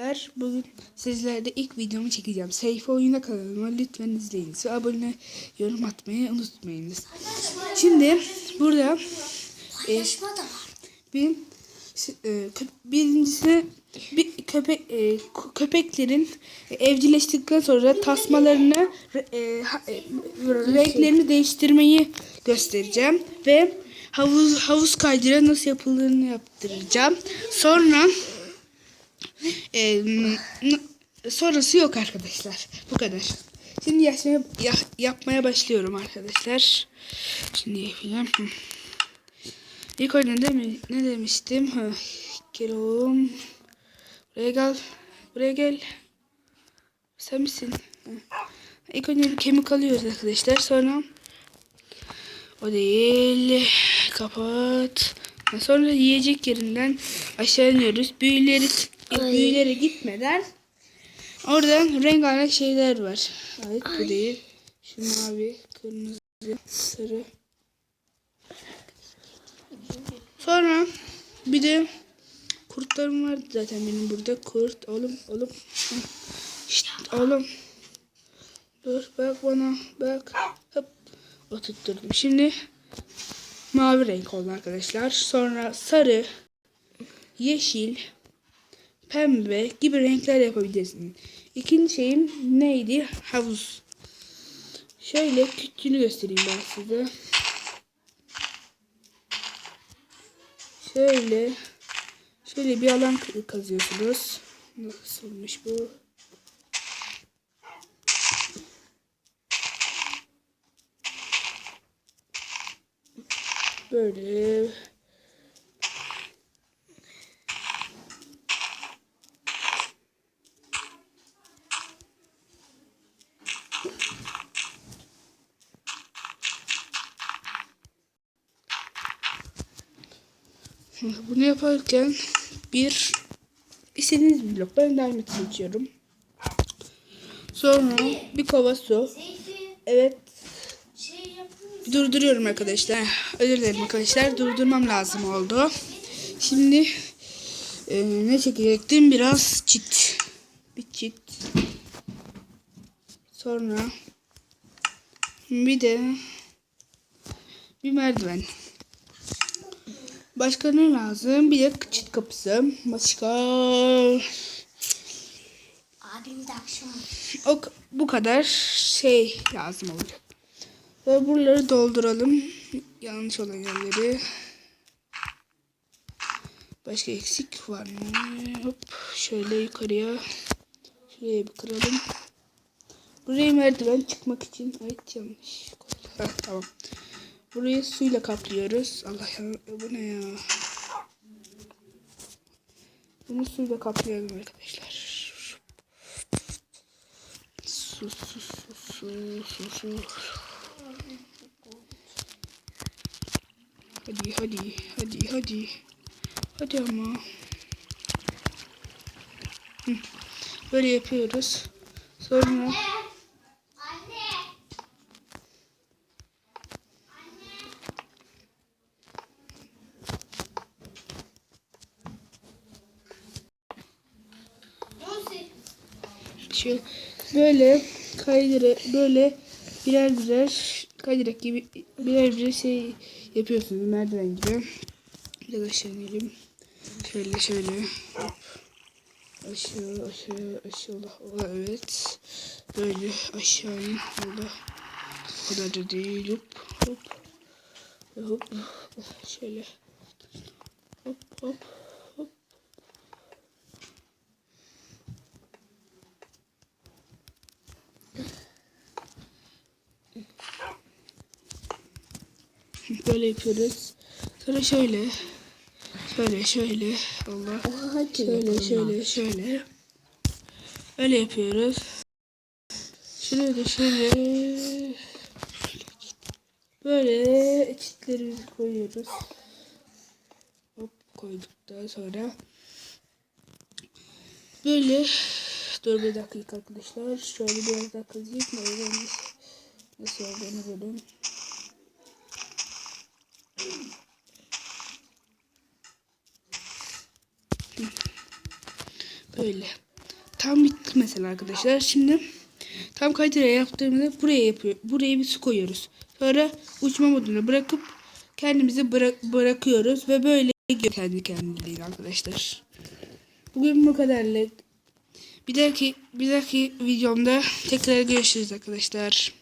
arkadaşlar. Bugün sizlerle ilk videomu çekeceğim. Seyfi Oyuna kanalıma lütfen izleyiniz ve abone yorum atmayı unutmayınız. Şimdi burada e, bir e, birincisi bir köpek e, kö- köpeklerin evcilleştikten sonra tasmalarını e, e, renklerini değiştirmeyi göstereceğim ve havuz havuz kaydıra nasıl yapıldığını yaptıracağım. Sonra e, n- sonrası yok arkadaşlar. Bu kadar. Şimdi yaşmaya, ya- yapmaya başlıyorum arkadaşlar. Şimdi yapacağım. İlk ne, mi- ne demiştim? Ha, gel oğlum. Buraya gel. Buraya gel. Sen misin? Ha. İlk önce bir kemik alıyoruz arkadaşlar. Sonra o değil. Kapat. Sonra yiyecek yerinden aşağı iniyoruz. Büyüleri, Ay. Büyülere gitmeden oradan rengarenk şeyler var. Evet bu değil. Şu mavi, kırmızı, sarı. Sonra bir de kurtlarım vardı zaten benim burada. Kurt oğlum oğlum. Şşt oğlum. Dur bak bana bak. Hop. Oturtturdum. Şimdi mavi renk oldu arkadaşlar. Sonra sarı, yeşil, pembe gibi renkler yapabilirsin. İkinci şeyim neydi? Havuz. Şöyle küçüğünü göstereyim ben size. Şöyle şöyle bir alan kazıyorsunuz. Nasılmış bu? Böyle Bunu yaparken bir istediğiniz bir. Ben diamond seçiyorum. Sonra bir kova su. Evet. durduruyorum arkadaşlar. Özür dilerim arkadaşlar. Durdurmam lazım oldu. Şimdi e, ne çekecektim? Biraz çit. Bir çit. Sonra bir de bir merdiven. Başka ne lazım? Bir de çit kapısı. Başka Abim de akşam. o bu kadar şey lazım olacak. Ve buraları dolduralım. Yanlış olan yerleri. Başka eksik var mı? Hop şöyle yukarıya. Şuraya bir kıralım. Buraya merdiven çıkmak için. Ay yanlış. Heh, tamam. Burayı suyla kaplıyoruz. Allah ya bu ne ya? Bunu suyla kaplayalım arkadaşlar. Su su su su su su. Hadi hadi hadi hadi. Hadi ama. Böyle yapıyoruz. Sonra Şöyle böyle kaydıra böyle birer birer kaydırak gibi birer birer şey yapıyorsunuz merdiven gibi. Biraz aşağı inelim. Şöyle şöyle. Aşağı aşağı aşağı Allah Allah evet. Böyle aşağı in. Burada. O kadar da değil. Hop hop. Hop. Şöyle. Hop hop hop. Böyle yapıyoruz. Sonra şöyle. Şöyle şöyle. Allah. Şöyle şöyle şöyle. Öyle yapıyoruz. Şuraya da şöyle. Böyle çitlerimizi koyuyoruz. Hop koyduktan sonra böyle dur bir dakika arkadaşlar. Şöyle biraz daha kazıyım. Öyle nasıl olduğunu görün. Böyle. tam bitti mesela arkadaşlar. Şimdi tam kaydıra yaptığımızda buraya yapıyor. Buraya bir su koyuyoruz. Sonra uçma moduna bırakıp kendimizi bırak bırakıyoruz ve böyle gidiyor kendi kendiliğine arkadaşlar. Bugün bu kadarlık. Bir dahaki bir dahaki videomda tekrar görüşürüz arkadaşlar.